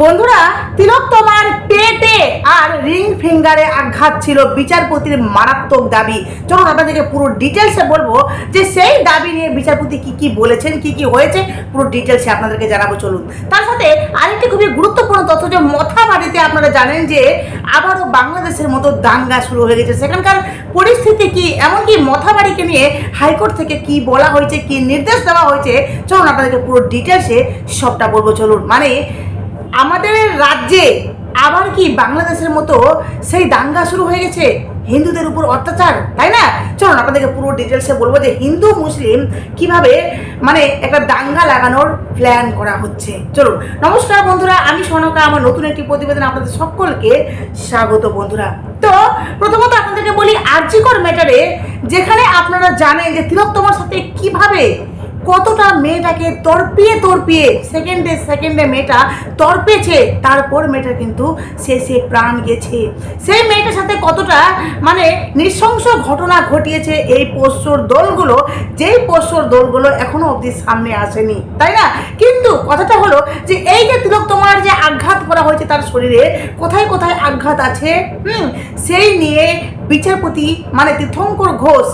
বন্ধুরা, তিলক তোমার পেটে। আর রিং ফিঙ্গারে আঘাত ছিল বিচারপতির মারাত্মক দাবি। চলুন আপনাদেরকে পুরো ডিটেলসে বলব যে সেই দাবি নিয়ে বিচারপতি কি কি বলেছেন, কি কি হয়েছে, পুরো ডিটেলসে আপনাদেরকে জানাব, চলুন। তার সাথে আরেকটি খুবই গুরুত্বপূর্ণ তথ্য যে মথাবাড়িতে আপনারা জানেন যে আবারও বাংলাদেশের মতো দাঙ্গা শুরু হয়ে গেছে। সেখানকার পরিস্থিতি কি, এমনকি মথাবাড়িকে নিয়ে হাইকোর্ট থেকে কি বলা হয়েছে, কি নির্দেশ দেওয়া হয়েছে, চলুন আপনাদেরকে পুরো ডিটেলসে সবটা বলব, চলুন। মানে আমাদের রাজ্যে আবার কি বাংলাদেশের মতো সেই দাঙ্গা শুরু হয়ে গেছে? হিন্দুদের উপর অত্যাচার, তাই না? চলুন আপনাদেরকে পুরো ডিটেলসে বলব যে হিন্দু, মুসলিম কীভাবে মানে একটা দাঙ্গা লাগানোর প্ল্যান করা হচ্ছে। চলুন, নমস্কার বন্ধুরা, আমি সনকা, আমার নতুন একটি প্রতিবেদন আপনাদের সকলকে স্বাগত বন্ধুরা। তো প্রথমত আপনাদেরকে বলি আর্যিকর ম্যাটারে যেখানে আপনারা জানেন যে তিলোত্তমার সাথে কীভাবে কতটা মেয়েটাকে তর্পিয়ে তর্পিয়ে সেকেন্ডে সেকেন্ডে মেয়েটা তর্পেছে তারপর মেয়েটা কিন্তু শেষে প্রাণ গেছে। সেই মেয়েটার সাথে কতটা মানে নৃশংস ঘটনা ঘটিয়েছে এই পোষ্যর দলগুলো, যেই পোষ্যর দলগুলো এখনও অবধি সামনে আসেনি, তাই না? কিন্তু কথাটা হলো যে এই যে তিলক, তোমার যে আঘাত করা হয়েছে তার শরীরে, কোথায় কোথায় আঘাত আছে? হুম, সেই নিয়ে বিচারপতি মানে তীর্থঙ্কর ঘোষ,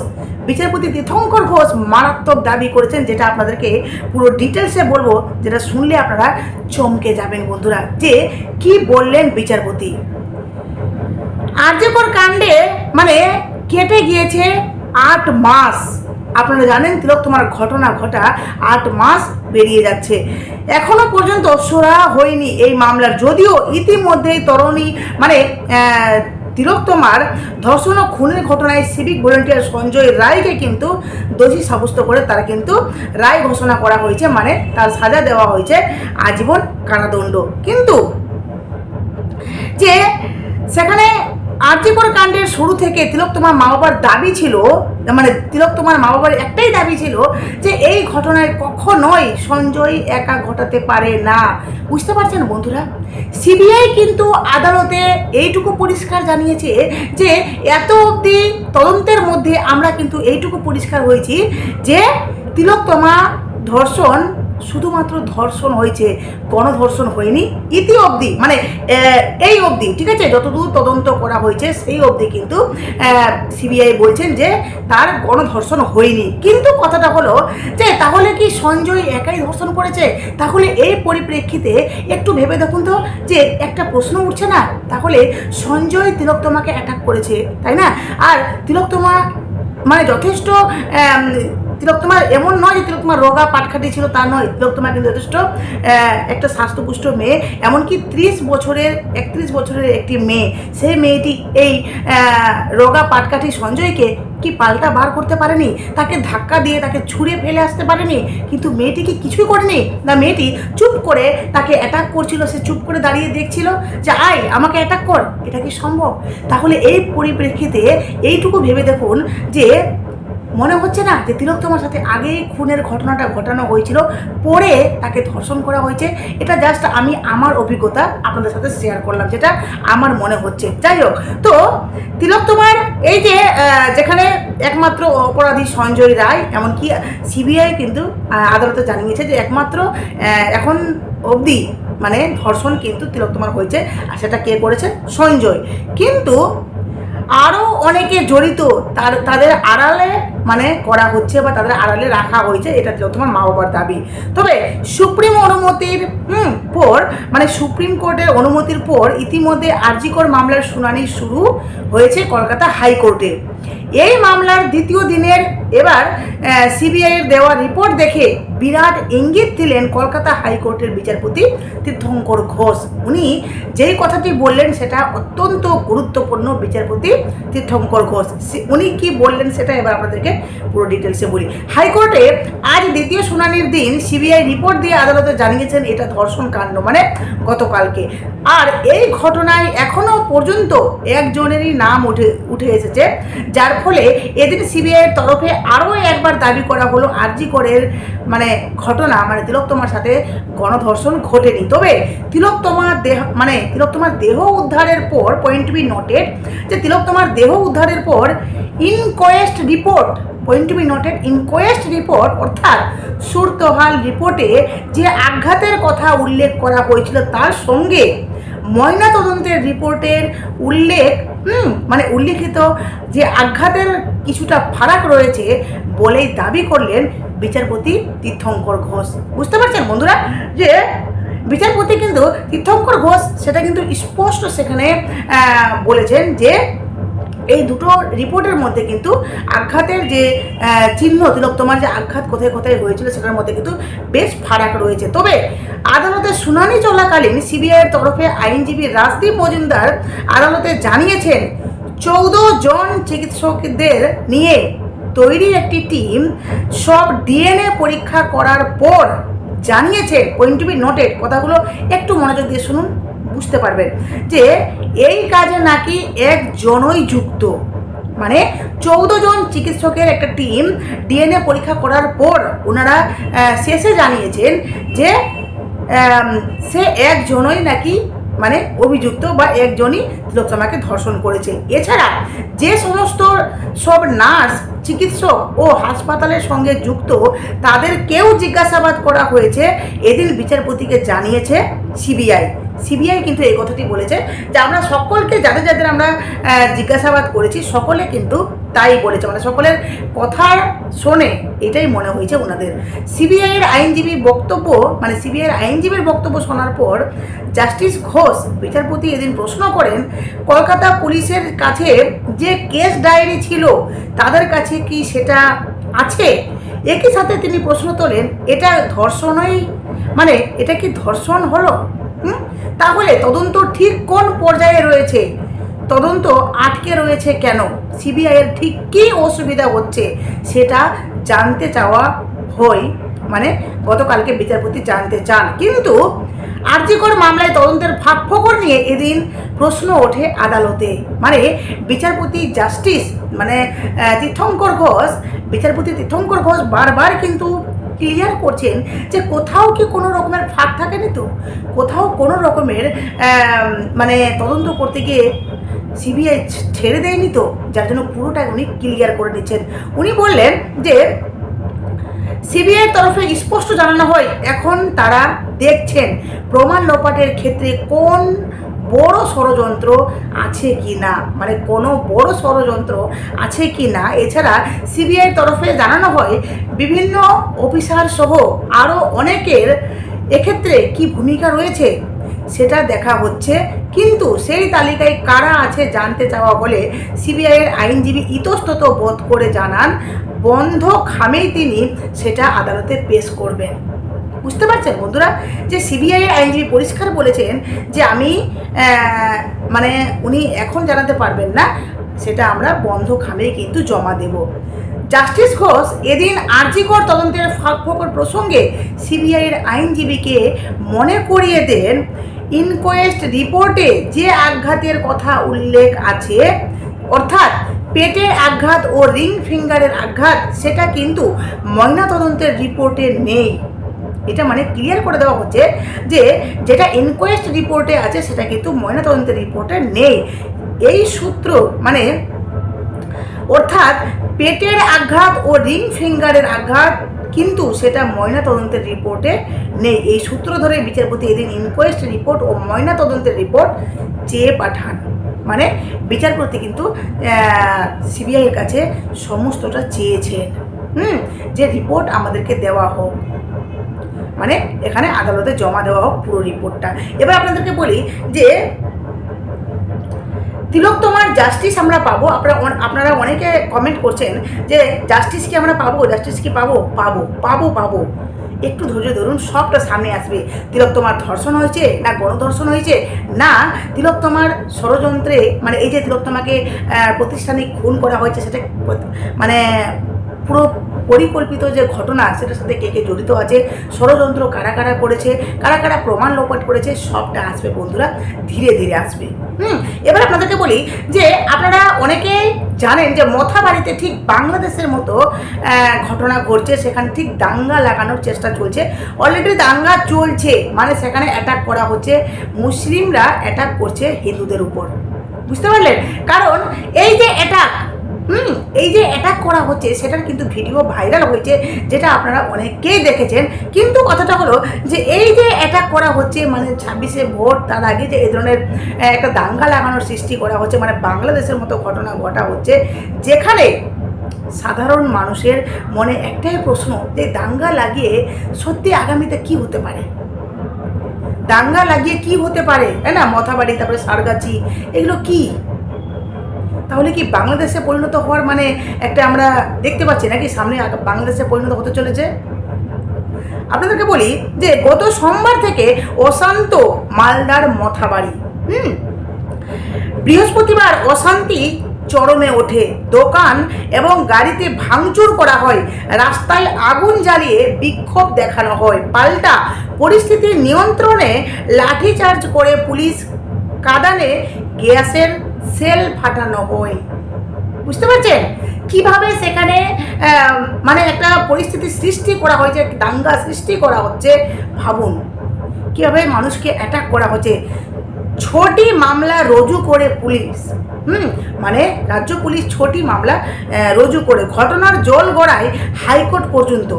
বিচারপতি তীর্থঙ্কর ঘোষ মারাত্মক দাবি করেছেন, যেটা আপনাদেরকে পুরো ডিটেলসে বলব, যেটা শুনলে আপনারা চমকে যাবেন বন্ধুরা। যে কি বললেন বিচারপতি? আর্যকর কাণ্ডে মানে কেটে গিয়েছে আট মাস। আপনারা জানেন তিলক, তোমার ঘটনা ঘটা আট মাস বেরিয়ে যাচ্ছে। এখনও পর্যন্ত সোরা হয়নি এই মামলার, যদিও ইতিমধ্যেই তরণী মানে আহ, তিলক তোমার ধর্ষণ ও খুনের ঘটনায় সিভিক ভলেন্টিয়ার সঞ্জয় রায়কে কিন্তু দোষী সাব্যস্ত করে তারা কিন্তু রায় ঘোষণা করা হয়েছে মানে তার সাজা দেওয়া হয়েছে আজীবন কারাদণ্ড। কিন্তু যে সেখানে আর্যিকর কাণ্ডের শুরু থেকে তিলক তোমার মা বাবার দাবি ছিল মানে তিলক তোমার মা বাবার একটাই দাবি ছিল যে এই ঘটনায় কখনোই সঞ্জয় একা ঘটাতে পারে না। বুঝতে পারছেন বন্ধুরা? সিবিআই কিন্তু আদালতে এইটুকু পরিষ্কার জানিয়েছে যে এত অবধি তদন্তের মধ্যে আমরা কিন্তু এইটুকু পরিষ্কার হয়েছি যে তিলোত্তমা ধর্ষণ শুধুমাত্র ধর্ষণ হয়েছে, গণধর্ষণ হয়নি, ইতি অবধি মানে এই অবধি, ঠিক আছে? যতদূর তদন্ত করা হয়েছে, সেই অবধি কিন্তু সিবিআই বলছেন যে তার গণধর্ষণ হয়নি। কিন্তু কথাটা হলো যে, তাহলে কি সঞ্জয় একাই ধর্ষণ করেছে? তাহলে এই পরিপ্রেক্ষিতে একটু ভেবে দেখুন তো, যে একটা প্রশ্ন উঠছে না? তাহলে সঞ্জয় তিলোত্তমাকে অ্যাটাক করেছে, তাই না? আর তিলোত্তমা মানে যথেষ্ট তিলোত্তমার এমন নয় যে তিলোত্তমার রোগা পাটখাটি ছিল, তা নয়। তিলোত্তমা কিন্তু যথেষ্ট একটা স্বাস্থ্যপুষ্ট মেয়ে। এমনকি ত্রিশ বছরের, একত্রিশ বছরের একটি মেয়ে, সেই মেয়েটি এই রোগা পাটকাঠি সঞ্জয়কে কি পাল্টা বার করতে পারেনি? তাকে ধাক্কা দিয়ে তাকে ছুঁড়ে ফেলে আসতে পারেনি? কিন্তু মেয়েটি কি কিছুই করেনি? না, মেয়েটি চুপ করে তাকে অ্যাটাক করছিল, সে চুপ করে দাঁড়িয়ে দেখছিল যে, আয়, আমাকে অ্যাটাক কর, এটা কি সম্ভব? তাহলে এই পরিপ্রেক্ষিতে এইটুকু ভেবে দেখুন যে মনে হচ্ছে না যে তিলক তোমার সাথে আগেই খুনের ঘটনাটা ঘটানো হয়েছিল, পরে তাকে ধর্ষণ করা হয়েছে। এটা জাস্ট আমি আমার অভিজ্ঞতা আপনাদের সাথে শেয়ার করলাম, যেটা আমার মনে হচ্ছে। যাই হোক, তো তিলক তোমার এই যে যেখানে একমাত্র অপরাধী সঞ্জয় রায়, এমনকি সিবিআই কিন্তু আদালতে জানিয়েছে যে একমাত্র এখন অবধি মানে ধর্ষণ কিন্তু তিলক তোমার হয়েছে, আর সেটা কে করেছে? সঞ্জয়। কিন্তু আরও অনেকে জড়িত, তার, তাদের আড়ালে মানে করা হচ্ছে বা তাদের আড়ালে রাখা হয়েছে, এটা ছিল তোমার মা বাবার দাবি। তবে সুপ্রিম অনুমতির পর মানে সুপ্রিম কোর্টের অনুমতির পর ইতিমধ্যে আরজিকর মামলার শুনানি শুরু হয়েছে কলকাতা হাইকোর্টে। এই মামলার দ্বিতীয় দিনের এবার সিবিআইয়ের দেওয়া রিপোর্ট দেখে বিরাট ইঙ্গিত দিলেন কলকাতা হাইকোর্টের বিচারপতি তীর্থঙ্কর ঘোষ। উনি যেই কথাটি বললেন সেটা অত্যন্ত গুরুত্বপূর্ণ বিচারপতি তীর্থঙ্কর ঘোষ। উনি কি বললেন সেটা এবার আপনাদেরকে পুরো ডিটেলসে বলি। হাইকোর্টে আজ দ্বিতীয় শুনানির দিন সিবিআই রিপোর্ট দিয়ে আদালতে জানিয়েছেন, এটা ধর্ষণ কাণ্ড মানে গতকালকে। আর এই ঘটনায় এখনও পর্যন্ত একজনেরই নাম উঠে উঠে এসেছে, যার ফলে এদিন সিবিআইয়ের তরফে আরও একবার দাবি করা হলো, আরজি করের মানে মানে ঘটনা মানে তিলোত্তমার সাথে গণধর্ষণ ঘটেনি। তবে তিলোত্তমার দেহ মানে তিলোত্তমার দেহ উদ্ধারের পর পয়েন্ট বি নোটেড যে তিলোত্তমার দেহ উদ্ধারের পর inquest report point to be noted inquest report অর্থাৎ সুরতহাল রিপোর্টে যে আঘাতের কথা উল্লেখ করা হয়েছিল, তার সঙ্গে ময়না তদন্তের রিপোর্টের উল্লেখ মানে উল্লেখিত যে আঘাতের কিছুটা ফারাক রয়েছে বলেই দাবি করলেন বিচারপতি তীর্থঙ্কর ঘোষ। বুঝতে পারছেন বন্ধুরা যে বিচারপতি কিন্তু তীর্থঙ্কর ঘোষ সেটা কিন্তু স্পষ্ট সেখানে বলেছেন যে এই দুটো রিপোর্টের মধ্যে কিন্তু আঘাতের যে চিহ্ন তিলোত্তমার যে আঘাত কোথায় কোথায় হয়েছিল সেটার মধ্যে কিন্তু বেশ ফারাক রয়েছে। তবে আদালতে শুনানি চলাকালীন সিবিআইয়ের তরফে আইনজীবী রাজদীপ মজুমদার আদালতে জানিয়েছেন, চৌদ্দ জন চিকিৎসকদের নিয়ে তৈরি একটি টিম সব ডিএনএ পরীক্ষা করার পর জানিয়েছে পয়েন্ট টু বি নোটেড কথাগুলো একটু মনোযোগ দিয়ে শুনুন। বুঝতে পারবেন যে এই কাজে নাকি একজনই যুক্ত। মানে চৌদ্দ জন চিকিৎসকের একটা টিম ডিএনএ পরীক্ষা করার পর ওনারা শেষে জানিয়েছেন যে সে একজনই নাকি মানে অভিযুক্ত বা একজনই তিলোত্তমাকে ধর্ষণ করেছে। এছাড়া যে সমস্ত সব নার্স, চিকিৎসক ও হাসপাতালের সঙ্গে যুক্ত তাদের কেউ জিজ্ঞাসাবাদ করা হয়েছে। এদিন বিচারপতিকে জানিয়েছে সিবিআই। সিবিআই কিন্তু এই কথাটি বলেছে যে আমরা সকলকে, যাদের যাদের আমরা জিজ্ঞাসাবাদ করেছি, সকলে কিন্তু তাই বলেছে। মানে সকলের কথা শোনে এটাই মনে হয়েছে ওনাদের। সিবিআইয়ের আইনজীবী বক্তব্য মানে সিবিআইয়ের আইনজীবীর বক্তব্য শোনার পর জাস্টিস ঘোষ বিচারপতি এদিন প্রশ্ন করেন, কলকাতা পুলিশের কাছে যে কেস ডায়েরি ছিল, তাদের কাছে কি সেটা আছে? একই সাথে তিনি প্রশ্ন তোলেন, এটা ধর্ষণই মানে এটা কি ধর্ষণ হলো? তাহলে তদন্ত ঠিক কোন পর্যায়ে রয়েছে? তদন্ত আটকে রয়েছে কেন? সিবিআইয়ের ঠিক কী অসুবিধা হচ্ছে? সেটা জানতে চাওয়া হয় মানে গতকালকে বিচারপতি জানতে চান। কিন্তু আর্যিকর মামলায় তদন্তের ফাঁক ফোকর নিয়ে এদিন প্রশ্ন ওঠে আদালতে। মানে বিচারপতি জাস্টিস মানে তীর্থঙ্কর ঘোষ, বিচারপতি তীর্থঙ্কর ঘোষ বারবার কিন্তু ক্লিয়ার করছেন যে কোথাও কি কোনো রকমের ফাঁক থাকেনি তো? কোথাও কোনো রকমের মানে তদন্ত করতে গিয়ে সিবিআই ছেড়ে দেয়নি তো? যার জন্য পুরোটাই উনি ক্লিয়ার করে নিচ্ছেন উনি বললেন যে সিবিআইয়ের তরফে স্পষ্ট জানানো হয়, এখন তারা দেখছেন প্রমাণ লোপাটের ক্ষেত্রে কোন বড় ষড়যন্ত্র আছে কি না? মানে কোনো বড় ষড়যন্ত্র আছে কি না? এছাড়া সিবিআইয়ের তরফে জানানো হয়, বিভিন্ন অফিসার সহ আরও অনেকের এক্ষেত্রে কি ভূমিকা রয়েছে সেটা দেখা হচ্ছে। কিন্তু সেই তালিকায় কারা আছে জানতে চাওয়া হলে সিবিআইয়ের আইনজীবী ইতস্তত বোধ করে জানান, বন্ধ খামেই তিনি সেটা আদালতে পেশ করবেন। বুঝতে পারছেন বন্ধুরা? যে সিবিআই আইনজীবী পরিষ্কার বলেছেন যে আমি মানে উনি এখন জানাতে পারবেন না, সেটা আমরা বন্ধ খামে কিন্তু জমা দেব। জাস্টিস ঘোষ এদিন আর্জিকর তদন্তের ফাঁক ফোকর প্রসঙ্গে সিবিআইয়ের আইনজীবীকে মনে করিয়ে দেন ইনকোয়েস্ট রিপোর্টে যে আঘাতের কথা উল্লেখ আছে, অর্থাৎ পেটের আঘাত ও রিং ফিঙ্গারের আঘাত, সেটা কিন্তু ময়নাতদন্তের রিপোর্টে নেই। এটা মানে ক্লিয়ার করে দেওয়া হচ্ছে যে যেটা ইনকোয়েস্ট রিপোর্টে আছে, সেটা কিন্তু ময়নাতদন্তের রিপোর্টে নেই। এই সূত্র মানে অর্থাৎ পেটের আঘাত ও রিং ফিঙ্গারের আঘাত কিন্তু সেটা ময়না তদন্তের রিপোর্টে নেই। এই সূত্র ধরে বিচারপতি এদিন ইনকোয়েস্ট রিপোর্ট ও ময়না তদন্তের রিপোর্ট চেয়ে পাঠান। মানে বিচারপতি কিন্তু সিবিআইয়ের কাছে সমস্তটা চেয়েছেন। হুম, যে রিপোর্ট আমাদেরকে দেওয়া হোক। মানে এখানে আদালতে জমা দেওয়া হোক পুরো রিপোর্টটা। এবার আপনাদেরকে বলি যে তিলক তোমার জাস্টিস আমরা পাবো। আপনারা আপনারা অনেকে কমেন্ট করছেন যে জাস্টিস কি আমরা পাবো? জাস্টিস কি পাবো? পাবো পাবো পাবো। একটু ধৈর্য ধরুন সবটা সামনে আসবে। তিলোত্তমার ধর্ষণ হয়েছে না গণধর্ষণ হয়েছে? না তিলোত্তমার ষড়যন্ত্রে মানে এই যে তিলোত্তমাকে আহ, প্রতিষ্ঠানিক খুন করা হয়েছে সেটা মানে পুরো পরিকল্পিত যে ঘটনা, সেটার সাথে কে কে জড়িত আছে, ষড়যন্ত্র কারা কারা করেছে, কারা কারা প্রমাণ লোপাট করেছে, সবটা আসবে বন্ধুরা, ধীরে ধীরে আসবে। হুম, এবার আপনাদেরকে বলি যে আপনারা অনেকে জানেন যে মথাবাড়িতে ঠিক বাংলাদেশের মতো ঘটনা ঘটছে, সেখানে ঠিক দাঙ্গা লাগানোর চেষ্টা চলছে। অলরেডি দাঙ্গা চলছে মানে সেখানে অ্যাটাক করা হচ্ছে, মুসলিমরা অ্যাটাক করছে হিন্দুদের উপর। বুঝতে পারলেন? কারণ এই যে অ্যাটাক হুম, এই যে অ্যাটাক করা হচ্ছে, সেটার কিন্তু ভিডিও ভাইরাল হয়েছে, যেটা আপনারা অনেকেই দেখেছেন। কিন্তু কথাটা হলো যে এই যে অ্যাটাক করা হচ্ছে মানে ছাব্বিশে ভোট, তার আগে যে এই ধরনের একটা দাঙ্গা লাগানোর সৃষ্টি করা হচ্ছে মানে বাংলাদেশের মতো ঘটনা ঘটা হচ্ছে, যেখানে সাধারণ মানুষের মনে একটাই প্রশ্ন যে দাঙ্গা লাগিয়ে সত্যি আগামীতে কি হতে পারে? দাঙ্গা লাগিয়ে কি হতে পারে? তাই না? মথাবাড়ি, তারপরে সারগাছি, এগুলো কি? তাহলে কি বাংলাদেশে পরিণত হওয়ার মানে একটা আমরা দেখতে পাচ্ছি নাকি সামনে বাংলাদেশে পরিণত হতে চলেছে? আপনাদেরকে বলি যে গত সোমবার থেকে অশান্ত মালদার মথাবাড়ি, হুম? বৃহস্পতিবার অশান্তি চরমে ওঠে। দোকান এবং গাড়িতে ভাঙচুর করা হয়। রাস্তায় আগুন জ্বালিয়ে বিক্ষোভ দেখানো হয়। পাল্টা পরিস্থিতি নিয়ন্ত্রণে লাঠিচার্জ করে পুলিশ কাদানে গ্যাসের সেল ফাটানো হয় বুঝতে পারছেন? কীভাবে সেখানে মানে একটা পরিস্থিতি সৃষ্টি করা হয়েছে দাঙ্গা সৃষ্টি করা হচ্ছে ভাবুন। কীভাবে মানুষকে অ্যাটাক করা হচ্ছে? ছটি মামলা রুজু করে পুলিশ, হুম? মানে রাজ্য পুলিশ ছটি মামলা রুজু করে। ঘটনার জল গড়ায় হাইকোর্ট পর্যন্ত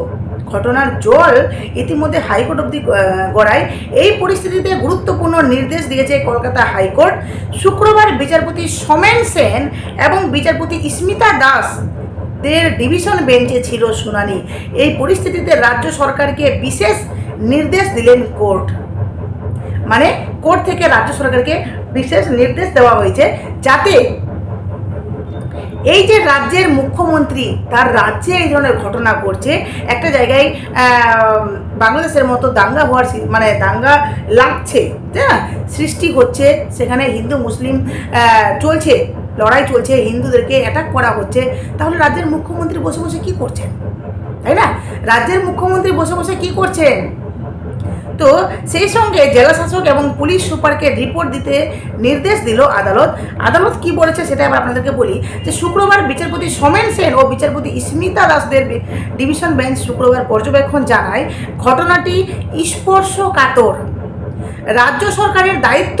ঘটনার জল ইতিমধ্যে হাইকোর্ট আহ, গড়ায়। এই পরিস্থিতিতে গুরুত্বপূর্ণ নির্দেশ দিয়েছে কলকাতা হাইকোর্ট। শুক্রবার বিচারপতি সোমেন সেন এবং বিচারপতি স্মিতা দাস দের ডিভিশন বেঞ্চে ছিল শুনানি। এই পরিস্থিতিতে রাজ্য সরকারকে বিশেষ নির্দেশ দিলেন কোর্ট। মানে কোর্ট থেকে রাজ্য সরকারকে বিশেষ নির্দেশ দেওয়া হয়েছে যাতে এই যে রাজ্যের মুখ্যমন্ত্রী, তার রাজ্যে এই ধরনের ঘটনা ঘটছে, একটা জায়গায় বাংলাদেশের মতো দাঙ্গা হওয়ার মানে দাঙ্গা লাগছে না? সৃষ্টি হচ্ছে, সেখানে হিন্দু, মুসলিম চলছে, লড়াই চলছে, হিন্দুদেরকে অ্যাটাক করা হচ্ছে। তাহলে রাজ্যের মুখ্যমন্ত্রী বসে বসে কি করছেন? তাই না? রাজ্যের মুখ্যমন্ত্রী বসে বসে কি করছেন? তো সেই সঙ্গে জেলাশাসক এবং পুলিশ সুপারকে রিপোর্ট দিতে নির্দেশ দিল আদালত। আদালত কি বলেছে সেটা আবার আপনাদেরকে বলি যে শুক্রবার বিচারপতি সোমেন সেন ও বিচারপতি স্মিতা দাসদের ডিভিশন বেঞ্চ শুক্রবার পর্যবেক্ষণ জানায়, ঘটনাটি স্পর্শকাতর রাজ্য সরকারের দায়িত্ব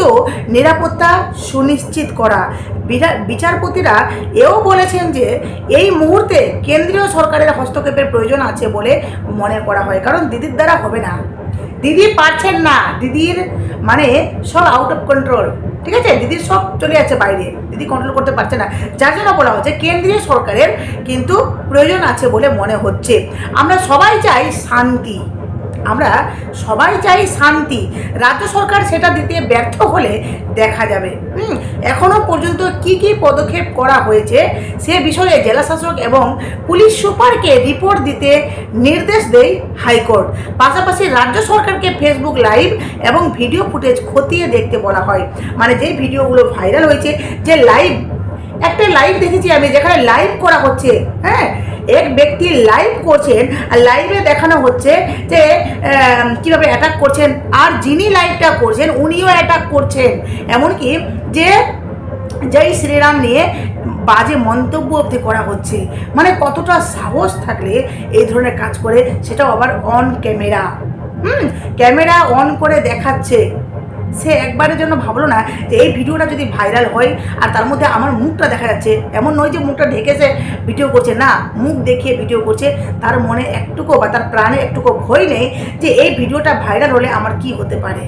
নিরাপত্তা সুনিশ্চিত করা। বিচারপতিরা এও বলেছেন যে এই মুহূর্তে কেন্দ্রীয় সরকারের হস্তক্ষেপের প্রয়োজন আছে বলে মনে করা হয়, কারণ দিদির দ্বারা হবে না। দিদি পারছেন না। দিদির মানে সব আউট অফ কন্ট্রোল ঠিক আছে? দিদির সব চলে যাচ্ছে বাইরে। দিদি কন্ট্রোল করতে পারছে না। যার জন্য বলা হচ্ছে কেন্দ্রীয় সরকারের কিন্তু প্রয়োজন আছে বলে মনে হচ্ছে। আমরা সবাই চাই শান্তি। আমরা সবাই চাই শান্তি। রাজ্য সরকার সেটা দিতে ব্যর্থ হলে দেখা যাবে। এখনও পর্যন্ত কি কি পদক্ষেপ করা হয়েছে সে বিষয়ে জেলাশাসক এবং পুলিশ সুপারকে রিপোর্ট দিতে নির্দেশ দেয় হাইকোর্ট। পাশাপাশি রাজ্য সরকারকে ফেসবুক লাইভ এবং ভিডিও ফুটেজ খতিয়ে দেখতে বলা হয়। মানে যে ভিডিওগুলো ভাইরাল হয়েছে, যে লাইভ একটা লাইভ দেখেছি আমি, যেখানে লাইভ করা হচ্ছে হ্যাঁ? এক ব্যক্তি লাইভ করছেন, আর লাইভে দেখানো হচ্ছে যে কীভাবে অ্যাটাক করছেন, আর যিনি লাইভটা করছেন, উনিও অ্যাটাক করছেন। এমনকি যে, জয় শ্রীরাম নিয়ে বাজে মন্তব্য অবধি করা হচ্ছে। মানে কতটা সাহস থাকলে এই ধরনের কাজ করে, সেটাও আবার অন ক্যামেরা হুম? ক্যামেরা অন করে দেখাচ্ছে। সে একবারের জন্য ভাবলো না যে এই ভিডিওটা যদি ভাইরাল হয় আর তার মধ্যে আমার মুখটা দেখা যাচ্ছে। এমন নয় যে মুখটা ঢেকে সে ভিডিও করছে। না, মুখ দেখিয়ে ভিডিও করছে। তার মনে একটুকু বা তার প্রাণে একটুকু ভয় নেই যে এই ভিডিওটা ভাইরাল হলে আমার কি হতে পারে।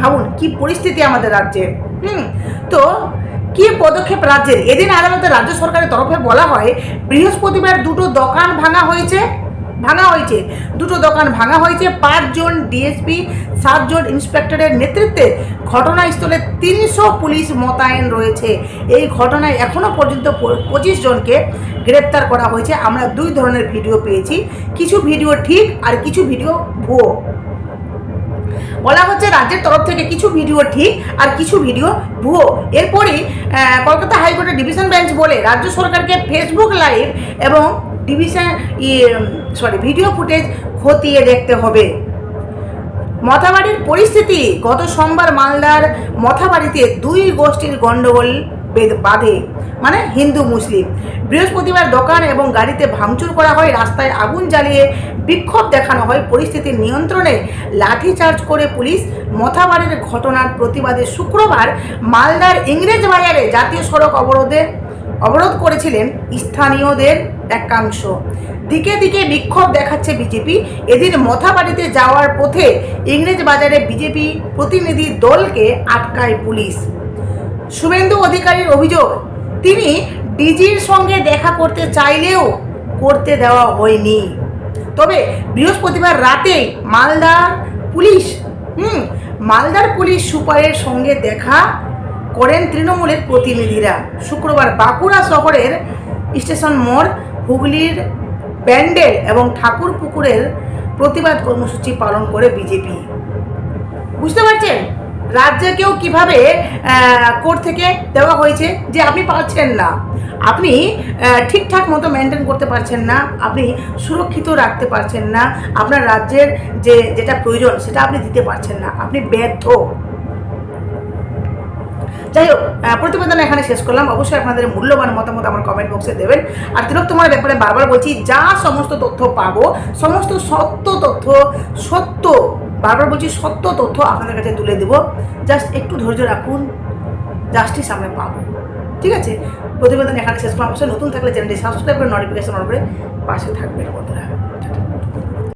ভাবুন, কি পরিস্থিতি আমাদের রাজ্যে। হুম, তো কি পদক্ষেপ রাজ্যের? এদিন আদালতে রাজ্য সরকারের তরফে বলা হয়, বৃহস্পতিবার দুটো দোকান ভাঙা হয়েছে। ভাঙা হয়েছে। দুটো দোকান ভাঙা হয়েছে। পাঁচজন ডিএসপি সাতজন ইন্সপেক্টরের নেতৃত্বে ঘটনাস্থলে তিনশো পুলিশ মোতায়েন রয়েছে। এই ঘটনায় এখনও পর্যন্ত পঁচিশ জনকে গ্রেপ্তার করা হয়েছে। আমরা দুই ধরনের ভিডিও পেয়েছি। কিছু ভিডিও ঠিক আর কিছু ভিডিও ভুয়ো। বলা হচ্ছে রাজ্যের তরফ থেকে কিছু ভিডিও ঠিক আর কিছু ভিডিও ভুয়ো। এরপরই কলকাতা হাইকোর্টের ডিভিশন বেঞ্চ বলে রাজ্য সরকারকে ফেসবুক লাইভ এবং ডিভিশন সরি ভিডিও ফুটেজ খতিয়ে দেখতে হবে। মথাবাড়ির পরিস্থিতি, গত সোমবার মালদার মথাবাড়িতে দুই গোষ্ঠীর গণ্ডগোল বাঁধে মানে হিন্দু মুসলিম। বৃহস্পতিবার দোকান এবং গাড়িতে ভাঙচুর করা হয়, রাস্তায় আগুন জ্বালিয়ে বিক্ষোভ দেখানো হয়। পরিস্থিতির নিয়ন্ত্রণে লাঠিচার্জ করে পুলিশ মথাবাড়ির ঘটনার প্রতিবাদে শুক্রবার মালদার ইংরেজ বাজারে জাতীয় সড়ক অবরোধে, অবরোধ করেছিলেন স্থানীয়দের একাংশ। দিকে দিকে বিক্ষোভ দেখাচ্ছে বিজেপি। এদিন মথাবাড়িতে যাওয়ার পথে ইংরেজ বাজারে বিজেপি প্রতিনিধি দলকে আটকায় পুলিশ। শুভেন্দু অধিকারীর অভিযোগ, তিনি ডিজির সঙ্গে দেখা করতে চাইলেও করতে দেওয়া হয়নি। তবে বৃহস্পতিবার রাতে মালদার পুলিশ, হুম, মালদার পুলিশ সুপারের সঙ্গে দেখা করেন তৃণমূলের প্রতিনিধিরা। শুক্রবার বাঁকুড়া শহরের স্টেশন মোড় হুগলির ব্যান্ডেল এবং ঠাকুর পুকুরের প্রতিবাদ কর্মসূচি পালন করে বিজেপি। বুঝতে পারছেন? রাজ্যকেও কীভাবে কোর্ট থেকে দেওয়া হয়েছে যে আপনি পাচ্ছেন না। আপনি ঠিকঠাক মতো মেনটেন করতে পারছেন না, আপনি সুরক্ষিত রাখতে পারছেন না, আপনার রাজ্যের যে, যেটা প্রয়োজন সেটা আপনি দিতে পারছেন না, আপনি ব্যর্থ। যাই হোক প্রতিবেদন এখানে শেষ করলাম। অবশ্যই আপনাদের মূল্যবান মতামত আমার কমেন্ট বক্সে দেবেন। আর তিলক তোমার ব্যাপারে বারবার বলছি, যা সমস্ত তথ্য পাবো, সমস্ত সত্য তথ্য, সত্য, বারবার বলছি সত্য তথ্য আপনাদের কাছে তুলে দেবো। জাস্ট একটু ধৈর্য রাখুন জাস্টিস আমরা পাবো। ঠিক আছে? প্রতিবেদন এখানে শেষ করলাম। অবশ্যই নতুন থাকলে চ্যানেলটি সাবস্ক্রাইব করে নোটিফিকেশন অন পাশে থাকবেন বন্ধুরা।